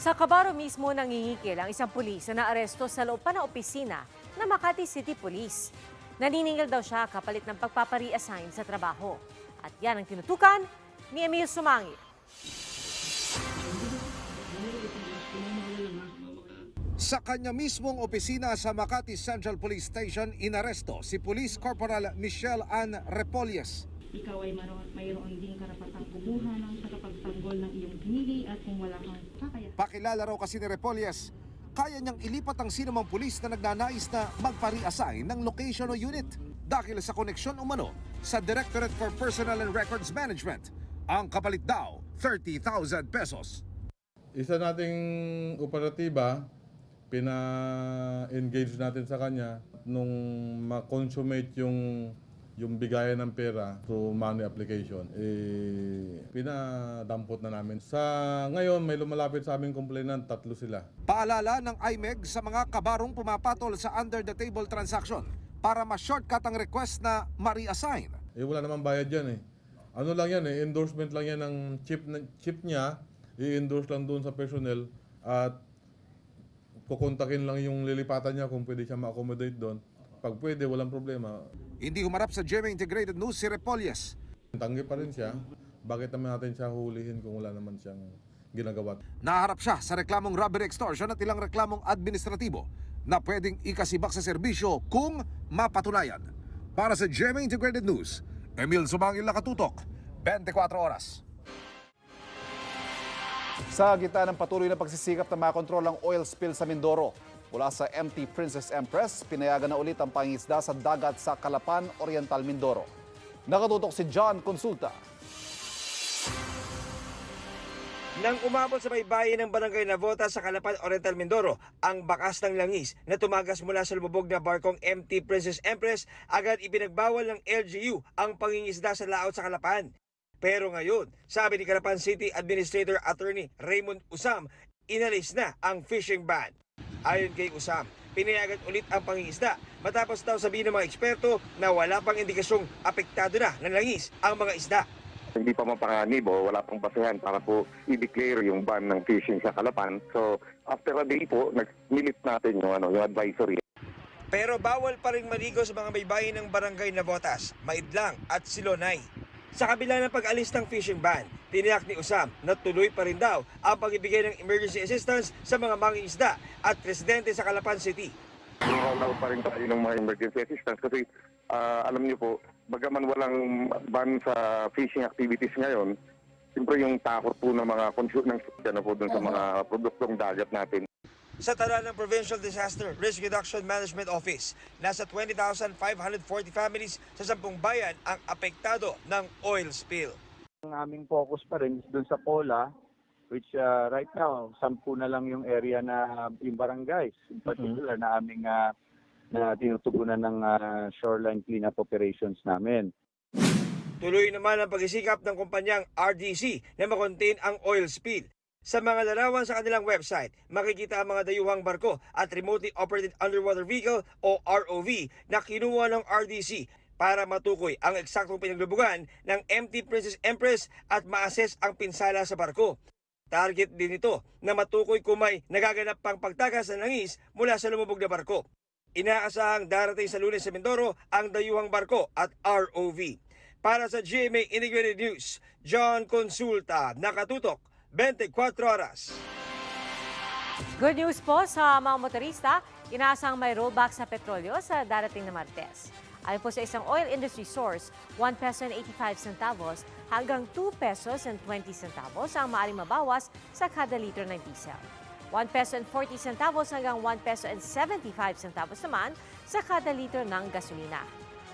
Sa Kabaro mismo nangingikil ang isang pulis na naaresto sa loob pa ng opisina ng Makati City Police. Naniningil daw siya kapalit ng pagpapari-assign sa trabaho. At yan ang tinutukan ni Emil Sumangit. Sa kanya mismong opisina sa Makati Central Police Station, inaresto si Police Corporal Michelle Ann Repolles. ikaw ay mayroon, mayroon ding karapatang kumuha ng tagapagtanggol ng iyong pinili at kung wala kang kakaya. Pakilala raw kasi ni Repolles, kaya niyang ilipat ang sinumang pulis na nagnanais na magpari-assign ng location o unit dahil sa koneksyon umano sa Directorate for Personnel and Records Management. Ang kapalit daw, 30,000 pesos. Isa nating operatiba, pina-engage natin sa kanya nung ma-consummate yung yung bigayan ng pera to money application, eh, pinadampot na namin. Sa ngayon, may lumalapit sa aming complainant, tatlo sila. Paalala ng IMEG sa mga kabarong pumapatol sa under-the-table transaction para ma-shortcut ang request na ma-reassign. Eh, wala namang bayad yan eh. Ano lang yan eh, endorsement lang yan ng chip, chip niya, i-endorse lang doon sa personnel at kukontakin lang yung lilipatan niya kung pwede siya ma-accommodate doon. Pag pwede, walang problema. Hindi humarap sa GMA Integrated News si Repolles. Tanggi pa rin siya. Bakit naman natin siya hulihin kung wala naman siyang ginagawa? Naharap siya sa reklamong robbery extortion at ilang reklamong administratibo na pwedeng ikasibak sa serbisyo kung mapatunayan. Para sa GMA Integrated News, Emil Sumangil nakatutok, 24 oras. Sa gitna ng patuloy na pagsisikap na makontrol ang oil spill sa Mindoro, mula sa MT Princess Empress, pinayagan na ulit ang pangisda sa dagat sa Calapan, Oriental, Mindoro. Nakatutok si John Consulta. Nang umabot sa may bayan ng barangay Navota sa Calapan, Oriental, Mindoro, ang bakas ng langis na tumagas mula sa lumubog na barkong MT Princess Empress, agad ipinagbawal ng LGU ang pangingisda sa laot sa Calapan. Pero ngayon, sabi ni Calapan City Administrator Attorney Raymond Usam, inalis na ang fishing ban. Ayon kay Usam, pinayagan ulit ang pangingisda matapos daw sabihin ng mga eksperto na wala pang indikasyong apektado na ng langis ang mga isda. hindi pa mapanganib o wala pang basehan para po i-declare yung ban ng fishing sa Kalapan. So after a day po, nag-nilit natin yung, ano, yung advisory. Pero bawal pa rin maligo sa mga baybayin ng barangay Navotas, Maidlang at Silonay. Sa kabila ng pag-alis ng fishing ban, tiniyak ni Usam na tuloy pa rin daw ang pagbibigay ng emergency assistance sa mga mangingisda at residente sa Calapan City. Out pa rin tayo ng mga emergency assistance kasi ah, alam niyo po, bagaman walang ban sa fishing activities ngayon, siyempre yung takot po ng mga consumer ng ano po dun sa mga produktong dagat natin. Sa tala ng Provincial Disaster Risk Reduction Management Office, nasa 20,540 families sa 10 bayan ang apektado ng oil spill. Ang aming focus pa rin is dun sa Pola, which uh, right now, sampu na lang yung area na yung barangays, in particular na aming uh, na tinutugunan ng uh, shoreline cleanup operations namin. Tuloy naman ang pagsisikap ng kumpanyang RDC na makontain ang oil spill. Sa mga larawan sa kanilang website, makikita ang mga dayuhang barko at remotely operated underwater vehicle o ROV na kinuha ng RDC para matukoy ang eksaktong pinaglubugan ng MT Princess Empress at ma-assess ang pinsala sa barko. Target din ito na matukoy kung may nagaganap pang pagtagas ng langis mula sa lumubog na barko. Inaasahang darating sa lunes sa Mindoro ang dayuhang barko at ROV. Para sa GMA Integrated News, John Consulta, nakatutok 24 oras. Good news po sa mga motorista, inaasang may rollback sa petrolyo sa darating na Martes. Ayon po sa isang oil industry source, 1 peso and 85 centavos hanggang 2 pesos and 20 centavos ang maaaring mabawas sa kada litro ng diesel. 1 peso and 40 centavos hanggang 1 peso and 75 centavos naman sa kada litro ng gasolina.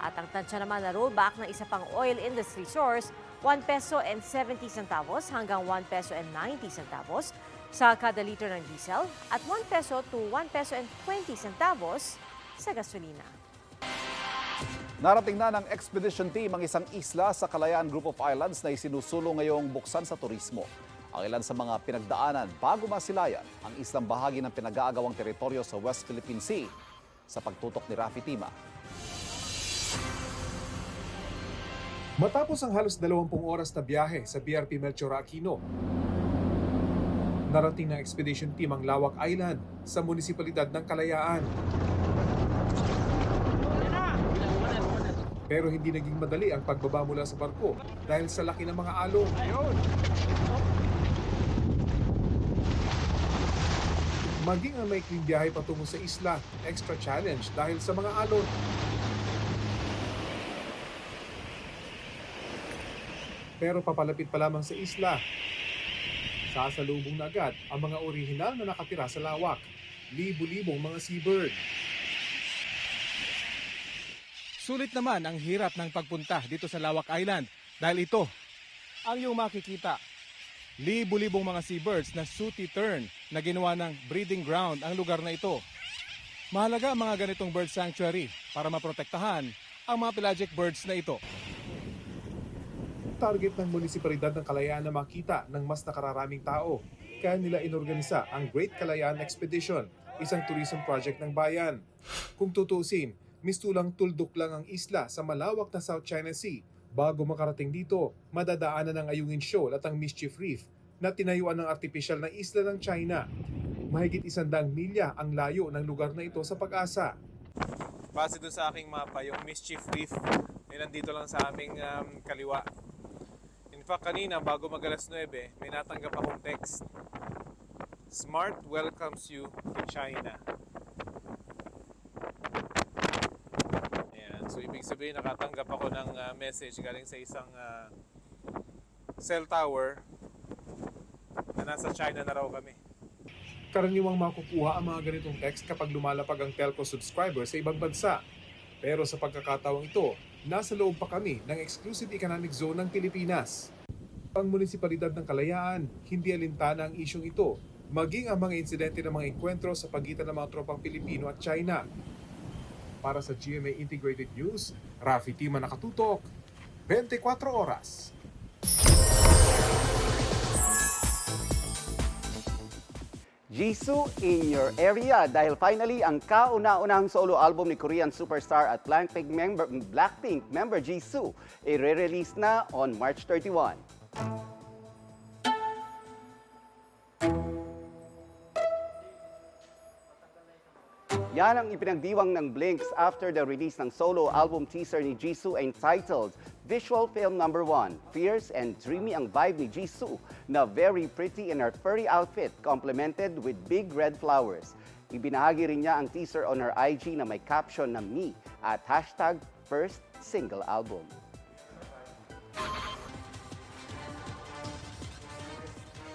At ang tansya naman na rollback ng isa pang oil industry source, 1 peso and 70 centavos hanggang 1 peso and 90 centavos sa kada litro ng diesel at 1 peso to 1 peso and 20 centavos sa gasolina. Narating na ng expedition team ang isang isla sa Kalayaan Group of Islands na isinusulong ngayong buksan sa turismo. Ang ilan sa mga pinagdaanan bago masilayan ang islang bahagi ng pinag-aagawang teritoryo sa West Philippine Sea sa pagtutok ni Rafi Tima. Matapos ang halos 20 oras na biyahe sa BRP Melchor Aquino, Narating ng expedition team ang Lawak Island sa munisipalidad ng Kalayaan. Pero hindi naging madali ang pagbaba mula sa barko dahil sa laki ng mga alon. Maging ang maikling biyahe patungo sa isla, extra challenge dahil sa mga alon. Pero papalapit pa lamang sa isla, sasalubong na agad ang mga orihinal na nakatira sa lawak, libu-libong mga seabird. Sulit naman ang hirap ng pagpunta dito sa Lawak Island dahil ito ang iyong makikita. Libo-libong mga seabirds na sooty tern na ginawa ng breeding ground ang lugar na ito. Mahalaga ang mga ganitong bird sanctuary para maprotektahan ang mga pelagic birds na ito. Target ng munisipalidad ng Kalayaan na makita ng mas nakararaming tao. Kaya nila inorganisa ang Great Kalayaan Expedition, isang tourism project ng bayan. Kung tutusin, mistulang tuldok lang ang isla sa malawak na South China Sea. Bago makarating dito, madadaanan ng Ayungin Shoal at ang Mischief Reef na tinayuan ng artificial na isla ng China. Mahigit isandang milya ang layo ng lugar na ito sa pag-asa. Base doon sa aking mapa, yung Mischief Reef ay nandito lang sa aming um, kaliwa. Fact, kanina bago mag alas 9, may natanggap akong text. Smart welcomes you to China. Ayan. So, ibig sabihin, nakatanggap ako ng uh, message galing sa isang uh, cell tower na nasa China na raw kami. Karaniwang makukuha ang mga ganitong text kapag lumalapag ang telco subscriber sa ibang bansa. Pero sa pagkakataong ito, nasa loob pa kami ng exclusive economic zone ng Pilipinas. Ang munisipalidad ng Kalayaan, hindi alintana ang isyong ito, maging ang mga insidente ng mga enkwentro sa pagitan ng mga tropang Pilipino at China. Para sa GMA Integrated News, Rafi Tima nakatutok, 24 oras. Jisoo in your area dahil finally ang kauna-unahang solo album ni Korean superstar at Blackpink member, Blackpink member Jisoo i-release na on March 31. Yan ang ipinagdiwang ng Blinks after the release ng solo album teaser ni Jisoo entitled Visual Film Number 1. Fierce and dreamy ang vibe ni Jisoo na very pretty in her furry outfit complemented with big red flowers. Ibinahagi rin niya ang teaser on her IG na may caption na me at hashtag first single album.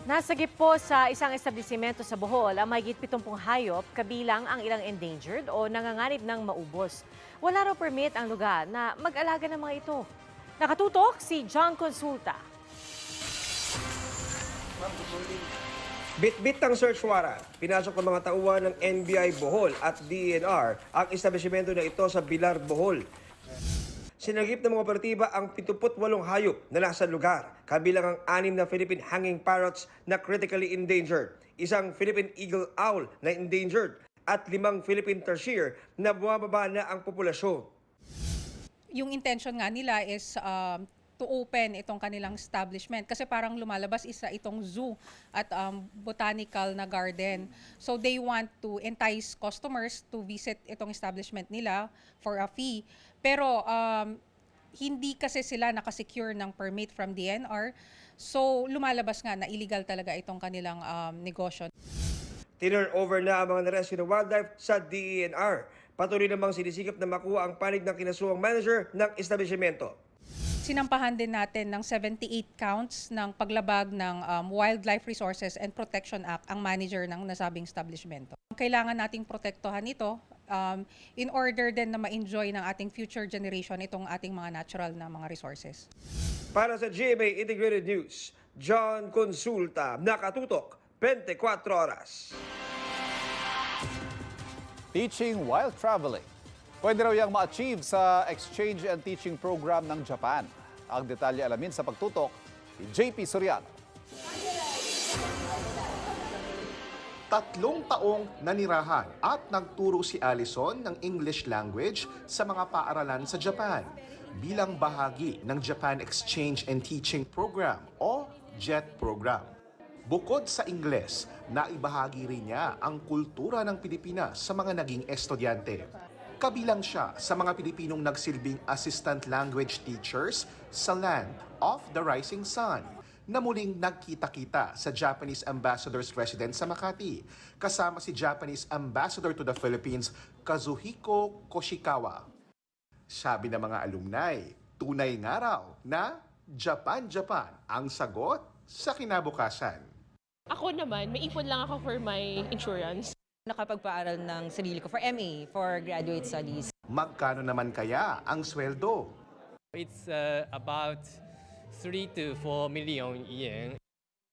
Nasagip po sa isang establishmento sa Bohol ang mahigit 70 hayop kabilang ang ilang endangered o nanganganib ng maubos. Wala raw permit ang lugar na mag-alaga ng mga ito. Nakatutok si John Consulta. Bit-bit ng search warrant, pinasok ng mga tauhan ng NBI Bohol at DNR ang establishmento na ito sa Bilar, Bohol. Sinagip ng mga operatiba ang 78 hayop na nasa lugar, kabilang ang anim na Philippine hanging parrots na critically endangered, isang Philippine eagle owl na endangered, at limang Philippine tarsier na bumababa na ang populasyon. yung intention nga nila is um, to open itong kanilang establishment kasi parang lumalabas isa itong zoo at um, botanical na garden. So they want to entice customers to visit itong establishment nila for a fee. Pero um, hindi kasi sila nakasecure ng permit from DNR. So lumalabas nga na illegal talaga itong kanilang um, negosyo. Tinurn over na ang mga na-rescue ng wildlife sa DENR. Patuloy namang sinisikap na makuha ang panig ng kinasuang manager ng establishmento. Sinampahan din natin ng 78 counts ng paglabag ng um, Wildlife Resources and Protection Act ang manager ng nasabing establishmento. Kailangan nating protektohan ito um, in order din na ma-enjoy ng ating future generation itong ating mga natural na mga resources. Para sa GMA Integrated News, John Consulta, nakatutok, 24 oras. Teaching while traveling. Pwede raw yang ma-achieve sa exchange and teaching program ng Japan. Ang detalye alamin sa pagtutok ni JP Soriano. Tatlong taong nanirahan at nagturo si Allison ng English language sa mga paaralan sa Japan bilang bahagi ng Japan Exchange and Teaching Program o JET program. Bukod sa Ingles, naibahagi rin niya ang kultura ng Pilipinas sa mga naging estudyante. Kabilang siya sa mga Pilipinong nagsilbing assistant language teachers sa Land of the Rising Sun na muling nagkita-kita sa Japanese Ambassador's Residence sa Makati, kasama si Japanese Ambassador to the Philippines, Kazuhiko Koshikawa. Sabi ng mga alumni, tunay nga raw na Japan-Japan ang sagot sa kinabukasan. Ako naman, may ipon lang ako for my insurance. Nakapagpaaral ng sarili ko for MA, for graduate studies. Magkano naman kaya ang sweldo? It's uh, about 3 to 4 million yen.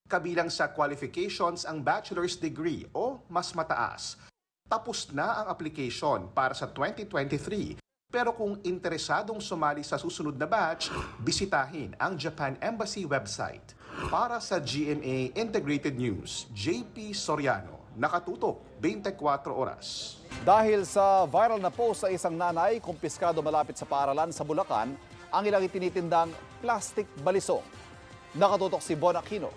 Kabilang sa qualifications ang bachelor's degree o mas mataas. Tapos na ang application para sa 2023. Pero kung interesadong sumali sa susunod na batch, bisitahin ang Japan Embassy website. Para sa GMA Integrated News, JP Soriano, nakatutok 24 oras. Dahil sa viral na post sa isang nanay kumpiskado malapit sa paaralan sa Bulacan, ang ilang itinitindang plastic balisong. Nakatutok si Bon Aquino.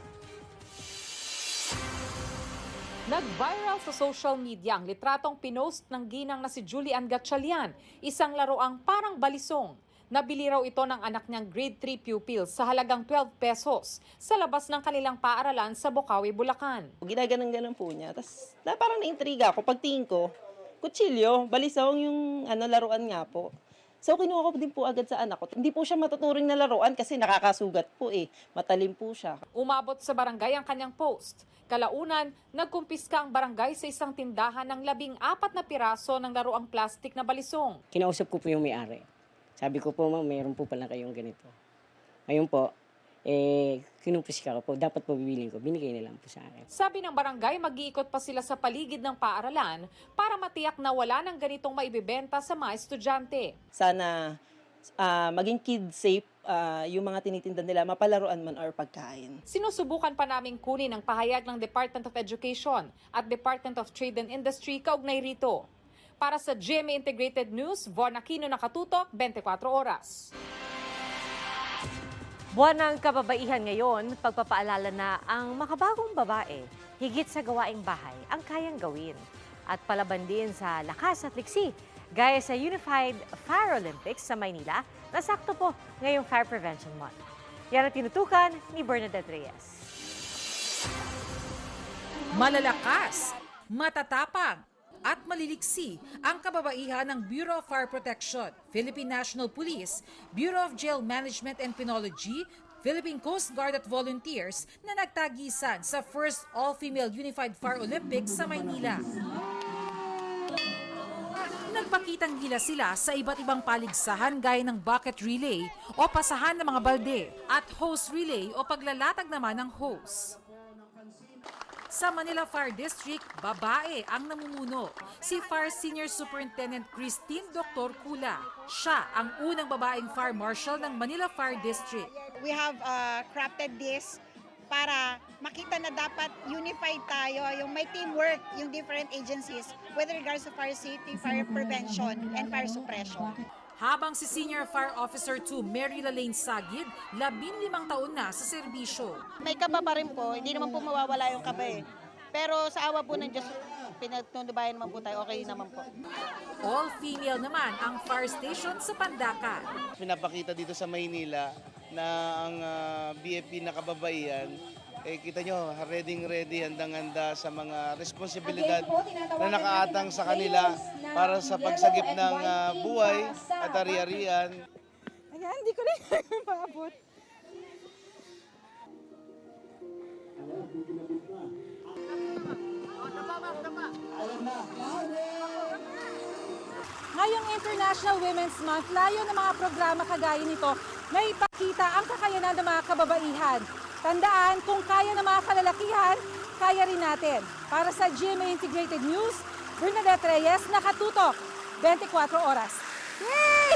Nag-viral sa social media ang litratong pinost ng ginang na si Julian Gatchalian, isang laroang parang balisong. Nabili raw ito ng anak niyang grade 3 pupil sa halagang 12 pesos sa labas ng kanilang paaralan sa Bocaue, Bulacan. Ginaganon-ganon po niya. Tapos na parang naintriga ako. Pagtingin ko, kutsilyo, balisong yung ano, laruan nga po. So kinuha ko din po agad sa anak ko. Hindi po siya matuturing na laruan kasi nakakasugat po eh. Matalim po siya. Umabot sa barangay ang kanyang post. Kalaunan, nagkumpiska ang barangay sa isang tindahan ng labing apat na piraso ng laruang plastik na balisong. Kinausap ko po yung may-ari. Sabi ko po, ma'am, mayroon po pala kayong ganito. Ngayon po, eh, kinumpiska ko po. Dapat po bibilin ko. Binigay nila po sa akin. Sabi ng barangay, mag-iikot pa sila sa paligid ng paaralan para matiyak na wala ng ganitong maibibenta sa mga estudyante. Sana ah, maging kid safe ah, yung mga tinitinda nila, mapalaruan man or pagkain. Sinusubukan pa naming kunin ang pahayag ng Department of Education at Department of Trade and Industry kaugnay rito. Para sa GMA Integrated News, Von Aquino nakatutok, 24 oras. Buwan ng kababaihan ngayon, pagpapaalala na ang makabagong babae, higit sa gawaing bahay, ang kayang gawin. At palaban din sa lakas at liksi, gaya sa Unified Fire Olympics sa Maynila, na sakto po ngayong Fire Prevention Month. Yan ang tinutukan ni Bernadette Reyes. Malalakas, matatapang, at maliliksi ang kababaihan ng Bureau of Fire Protection, Philippine National Police, Bureau of Jail Management and Penology, Philippine Coast Guard at volunteers na nagtagisan sa first all-female Unified Fire Olympics sa Maynila. Nagpakitang gila sila sa iba't ibang paligsahan gaya ng bucket relay o pasahan ng mga balde at hose relay o paglalatag naman ng hose. Sa Manila Fire District, babae ang namumuno. Si Fire Senior Superintendent Christine Dr. Kula. Siya ang unang babaeng fire marshal ng Manila Fire District. we have uh, crafted this para makita na dapat unified tayo, yung may teamwork, yung different agencies with regards to fire safety, fire prevention, and fire suppression. Habang si Senior Fire Officer 2 Mary Lalaine Sagid, labing limang taon na sa serbisyo. May kaba pa rin po, hindi naman po mawawala yung kaba eh. Pero sa awa po ng Diyos, pinagtundubayan naman po tayo, okay naman po. All-female naman ang fire station sa Pandakan. Pinapakita dito sa Maynila na ang ah, BFP na kababaihan, eh, kita nyo, ready ready, handang-handa sa mga responsibilidad na nakaatang sa kanila para sa pagsagip ng ah, buhay at ari-arian. Ayan, hindi ko rin maabot. Ngayong International Women's Month, layo ng mga programa kagaya nito na ipakita ang kakayanan ng mga kababaihan. Tandaan, kung kaya ng mga kalalakihan, kaya rin natin. Para sa GMA Integrated News, Bernadette Reyes, nakatutok, 24 oras. Yay!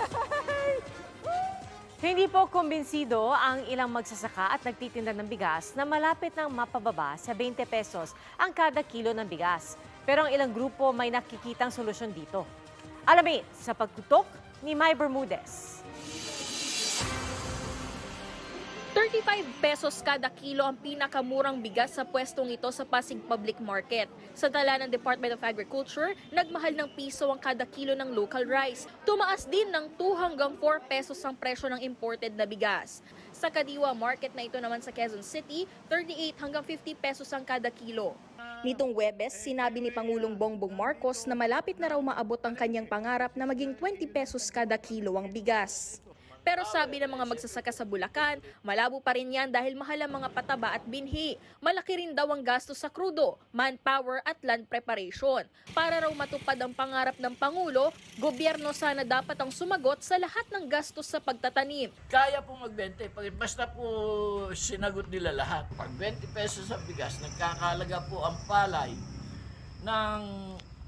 Hindi po kumbinsido ang ilang magsasaka at nagtitinda ng bigas na malapit ng mapababa sa 20 pesos ang kada kilo ng bigas. Pero ang ilang grupo may nakikitang solusyon dito. Alamin sa pagtutok ni Mai Bermudez. 35 pesos kada kilo ang pinakamurang bigas sa pwestong ito sa Pasig Public Market. Sa tala ng Department of Agriculture, nagmahal ng piso ang kada kilo ng local rice. Tumaas din ng 2 hanggang 4 pesos ang presyo ng imported na bigas. Sa Kadiwa Market na ito naman sa Quezon City, 38 hanggang 50 pesos ang kada kilo. Nitong Webes, sinabi ni Pangulong Bongbong Marcos na malapit na raw maabot ang kanyang pangarap na maging 20 pesos kada kilo ang bigas. Pero sabi ng mga magsasaka sa Bulacan, malabo pa rin yan dahil mahal ang mga pataba at binhi. Malaki rin daw ang gasto sa krudo, manpower at land preparation. Para raw matupad ang pangarap ng Pangulo, gobyerno sana dapat ang sumagot sa lahat ng gastos sa pagtatanim. Kaya po mag-20, pag- basta po sinagot nila lahat. Pag 20 pesos ang bigas, nagkakalaga po ang palay ng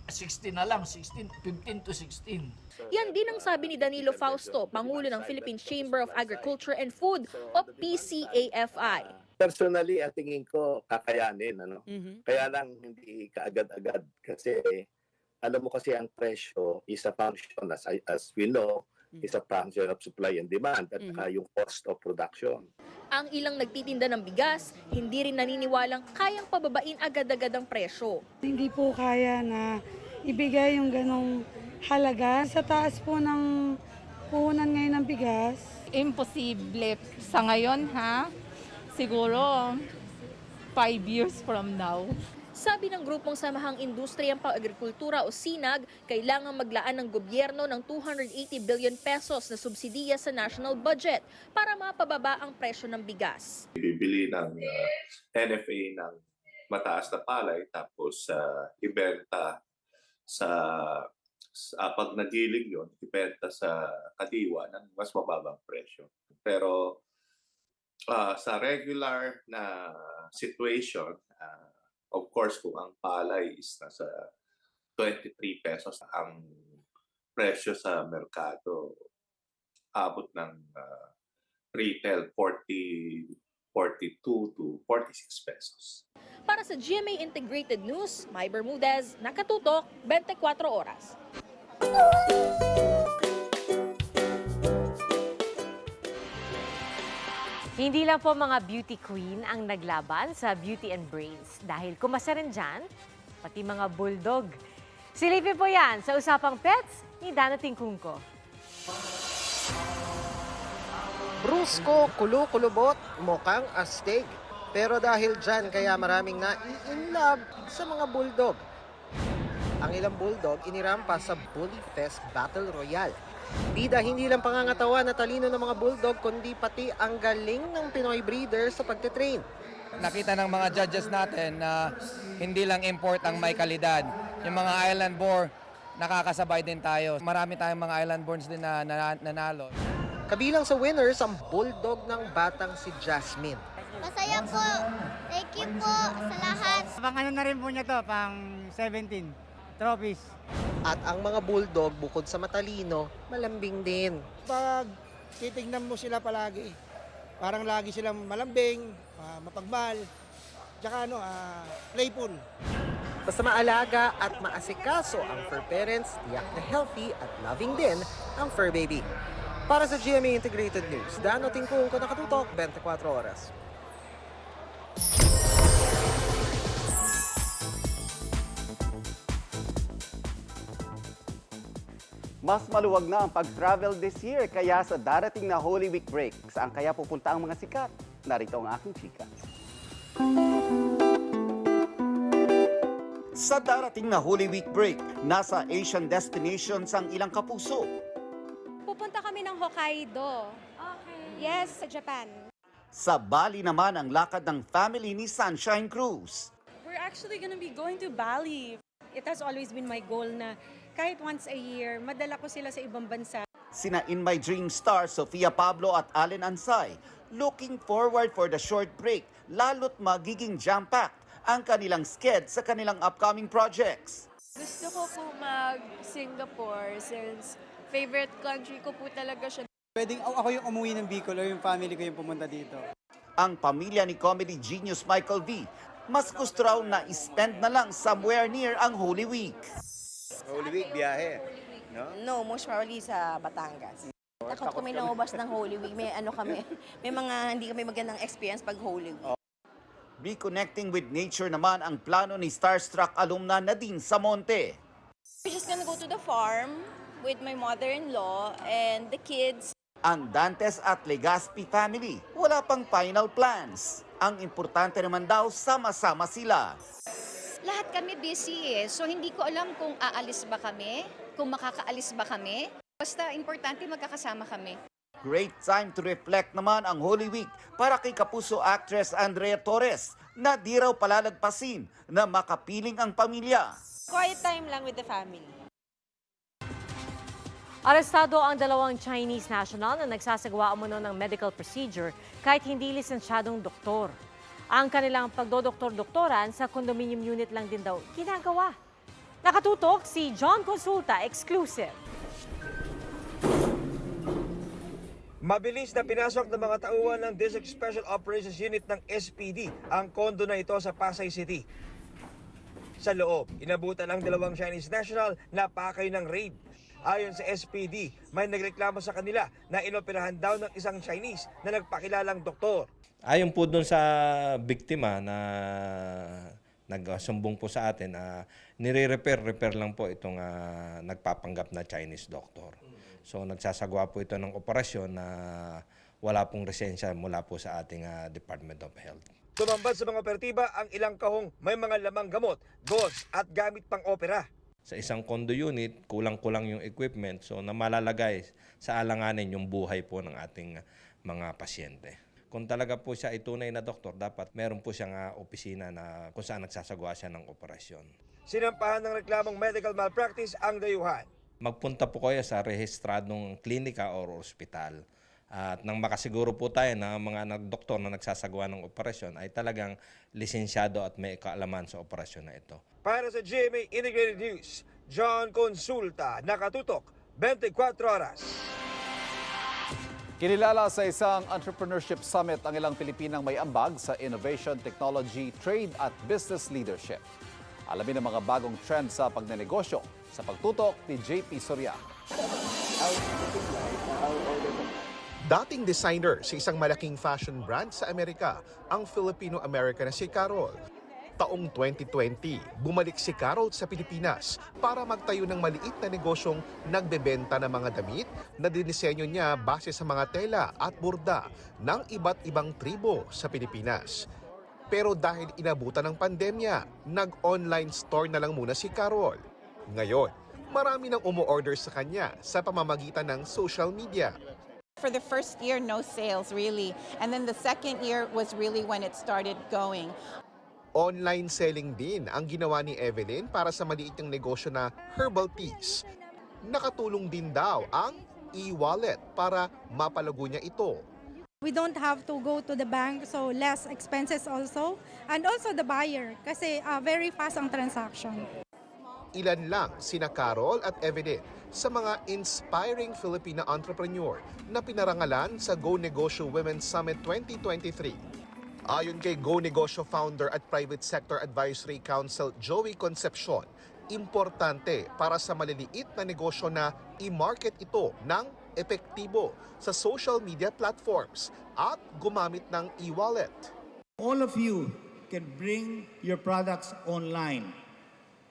16 na lang, 16, 15 to 16. Yan din ang sabi ni Danilo Fausto, Pangulo ng Philippine Chamber of Agriculture and Food o PCAFI. Personally, at tingin ko kakayanin. Ano? Kaya lang hindi kaagad-agad kasi alam mo kasi ang presyo is a function as, as we know, is a function of supply and demand at saka yung cost of production. Ang ilang nagtitinda ng bigas, hindi rin naniniwalang kayang pababain agad-agad ang presyo. Hindi po kaya na ibigay yung ganong halaga sa taas po ng puhunan ngayon ng bigas. Imposible sa ngayon ha. Siguro five years from now. Sabi ng grupong Samahang Industriyang Pang-Agrikultura o SINAG, kailangan maglaan ng gobyerno ng 280 billion pesos na subsidiya sa national budget para mapababa ang presyo ng bigas. bibili ng uh, NFA ng mataas na palay tapos uh, ibenta sa, sa pag nagiling yon ibenta sa kadiwa ng mas mababang presyo. Pero uh, sa regular na situation, uh, of course kung ang palay is nasa 23 pesos ang presyo sa merkado abot ng uh, retail 40 42 to 46 pesos. Para sa GMA Integrated News, May Bermudez, nakatutok 24 oras. Hindi lang po mga beauty queen ang naglaban sa Beauty and Brains dahil kumasa rin dyan, pati mga bulldog. Silipin po yan sa Usapang Pets ni Dana Tingkungko. Brusko, kulo-kulubot, mukhang astig. Pero dahil dyan, kaya maraming na in love sa mga bulldog. Ang ilang bulldog inirampa sa Bully Fest Battle Royale. Bida hindi lang pangangatawan na talino ng mga bulldog, kundi pati ang galing ng Pinoy breeder sa pagtitrain. nakita ng mga judges natin na hindi lang import ang may kalidad. Yung mga island boar, nakakasabay din tayo. Marami tayong mga island borns din na, na nanalo. Kabilang sa winners ang bulldog ng batang si Jasmine. Masaya po. Thank you po sa lahat. Pang ano na rin po niya to, pang 17 trophies. At ang mga bulldog, bukod sa matalino, malambing din. Pag titignan mo sila palagi, parang lagi silang malambing, ah, mapagmahal, tsaka ano, ah, playful. Basta maalaga at maasikaso ang fur parents, tiyak na healthy at loving din ang fur baby. Para sa GMA Integrated News, Dano Tingkung ko nakatutok 24 oras. Mas maluwag na ang pag-travel this year kaya sa darating na Holy Week break, saan kaya pupunta ang mga sikat? Narito ang aking chika. Sa darating na Holy Week break, nasa Asian destinations ang ilang kapuso. Pupunta kami ng Hokkaido. Okay. Yes, sa Japan. Sa Bali naman ang lakad ng family ni Sunshine Cruise. We're actually gonna be going to Bali. It has always been my goal na kahit once a year, madala ko sila sa ibang bansa. Sina In My Dream star Sofia Pablo at Allen Ansay looking forward for the short break lalo't magiging jam-packed ang kanilang sked sa kanilang upcoming projects. Gusto ko po mag-Singapore since favorite country ko po talaga siya. Pwedeng ako ako yung umuwi ng Bicol or yung family ko yung pumunta dito. Ang pamilya ni comedy genius Michael V mas gusto raw na spend na lang somewhere near ang Holy Week. Holy Week, biyahe. No? No, most probably sa Batangas. Takot kami lumabas ng Holy Week. May ano kami, may mga hindi kami magandang experience pag Holy Week. Be Connecting with Nature naman ang plano ni Starstruck alumna Nadine Samonte. We're just gonna go to the farm with my mother-in-law and the kids. Ang Dantes at Legaspi family, wala pang final plans. Ang importante naman daw, sama-sama sila. Lahat kami busy eh. So hindi ko alam kung aalis ba kami, kung makakaalis ba kami. Basta importante magkakasama kami. Great time to reflect naman ang Holy Week para kay kapuso actress Andrea Torres na di raw palalagpasin na makapiling ang pamilya. Quiet time lang with the family. Arestado ang dalawang Chinese national na nagsasagawa umano ng medical procedure kahit hindi lisensyadong doktor. Ang kanilang pagdodoktor-doktoran sa condominium unit lang din daw ginagawa. Nakatutok si John Consulta, exclusive. Mabilis na pinasok ng mga tauhan ng District Special Operations Unit ng SPD ang kondo na ito sa Pasay City. Sa loob, inabutan ang dalawang Chinese national na pakay ng raid. Ayon sa SPD, may nagreklamo sa kanila na inoperahan daw ng isang Chinese na nagpakilalang doktor. Ayon po doon sa biktima na nagsumbong po sa atin, uh, nire-repair-repair lang po itong ah, nagpapanggap na Chinese doctor. So nagsasagawa po ito ng operasyon na wala pong resensya mula po sa ating ah, Department of Health. Tumambad sa mga operatiba ang ilang kahong may mga lamang gamot, gauze at gamit pang opera. Sa isang condo unit, kulang-kulang yung equipment so na malalagay sa alanganin yung buhay po ng ating mga pasyente. Kung talaga po siya ay tunay na doktor, dapat meron po siyang ah, opisina na kung saan nagsasagawa siya ng operasyon. Sinampahan ng reklamong medical malpractice ang dayuhan. magpunta po kayo sa rehistradong klinika o ospital. At nang makasiguro po tayo na ang mga nagdoktor na nagsasagawa ng operasyon ay talagang lisensyado at may kaalaman sa operasyon na ito. Para sa GMA Integrated News, John Consulta, nakatutok 24 oras. Kinilala sa isang entrepreneurship summit ang ilang Pilipinang may ambag sa innovation, technology, trade at business leadership. Alamin ang mga bagong trend sa pagnenegosyo sa pagtutok ni JP Soriano. Dating designer sa isang malaking fashion brand sa Amerika, ang Filipino-American na si Carol. Taong 2020, bumalik si Carol sa Pilipinas para magtayo ng maliit na negosyong nagbebenta ng mga damit na dinisenyo niya base sa mga tela at burda ng iba't ibang tribo sa Pilipinas. Pero dahil inabutan ng pandemya, nag-online store na lang muna si Carol. Ngayon, marami nang umu-order sa kanya sa pamamagitan ng social media. For the first year, no sales really. And then the second year was really when it started going. Online selling din ang ginawa ni Evelyn para sa maliit ng negosyo na herbal teas. Nakatulong din daw ang e-wallet para mapalago niya ito. We don't have to go to the bank, so less expenses also. And also the buyer, kasi uh, very fast ang transaction. Ilan lang sina Carol at Evelyn sa mga inspiring Filipina entrepreneur na pinarangalan sa Go Negosyo Women's Summit 2023. Ayon kay Go Negosyo founder at Private Sector Advisory Council Joey Concepcion, importante para sa maliliit na negosyo na i-market ito ng epektibo sa social media platforms at gumamit ng e-wallet. All of you can bring your products online.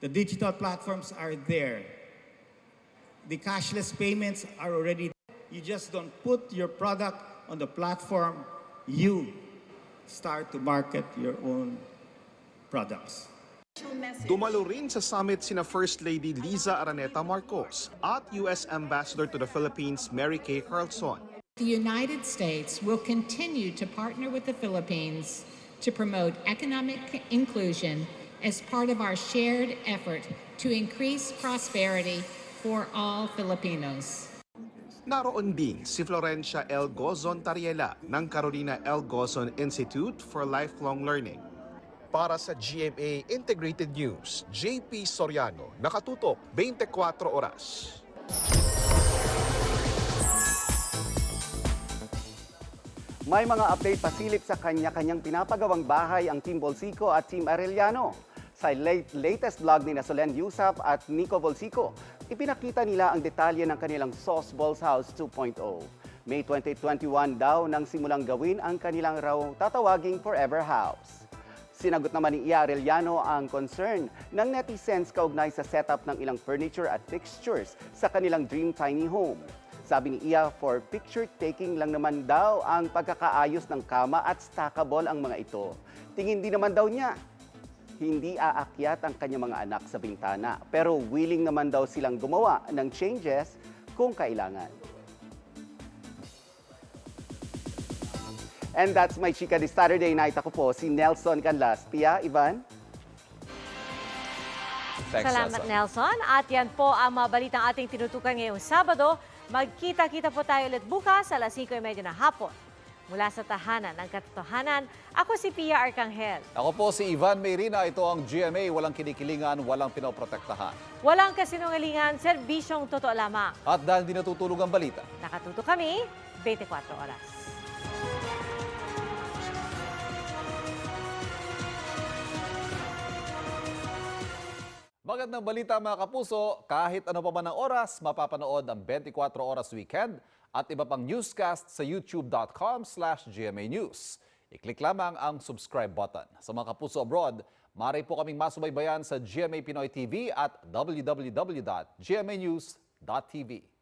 The digital platforms are there. The cashless payments are already there. You just don't put your product on the platform. You start to market your own products. Dumalo rin sa summit sina First Lady Liza Araneta Marcos at U.S. Ambassador to the Philippines Mary Kay Carlson. The United States will continue to partner with the Philippines to promote economic inclusion as part of our shared effort to increase prosperity for all Filipinos. Naroon din si Florencia L. Gozon Tariela ng Carolina L. Gozon Institute for Lifelong Learning. Para sa GMA Integrated News, JP Soriano, nakatutok 24 oras. May mga update pasilip sa kanya-kanyang pinapagawang bahay ang Team Bolsico at Team Arellano. Sa late, latest vlog ni Solen Yusap at Nico Volsico, ipinakita nila ang detalye ng kanilang Sauce Balls House 2.0. May 2021 daw nang simulang gawin ang kanilang raw tatawaging Forever House. Sinagot naman ni Ia Arellano ang concern ng netizens kaugnay sa setup ng ilang furniture at fixtures sa kanilang dream tiny home. Sabi ni Ia, for picture taking lang naman daw ang pagkakaayos ng kama at stackable ang mga ito. Tingin din naman daw niya, hindi aakyat ang kanyang mga anak sa bintana. Pero willing naman daw silang gumawa ng changes kung kailangan. And that's my chika this Saturday night. Ako po si Nelson Canlas. Pia, Ivan? Thanks, Salamat, Nelson. Nelson. At yan po ang mga balitang ating tinutukan ngayong Sabado. Magkita-kita po tayo ulit bukas alas 5.30 na hapon. Mula sa tahanan ng katotohanan, ako si Pia Arcangel. Ako po si Ivan Mayrina. Ito ang GMA. Walang kinikilingan, walang pinoprotektahan. Walang kasinungalingan, serbisyong totoo lamang. At dahil di natutulog ang balita, Nakatuto kami 24 oras. Magandang balita mga kapuso, kahit ano pa man ang oras, mapapanood ang 24 oras weekend at iba pang newscast sa youtube.com slash GMA News. I-click lamang ang subscribe button. Sa mga kapuso abroad, maaari po kaming masubaybayan sa GMA Pinoy TV at www.gmanews.tv.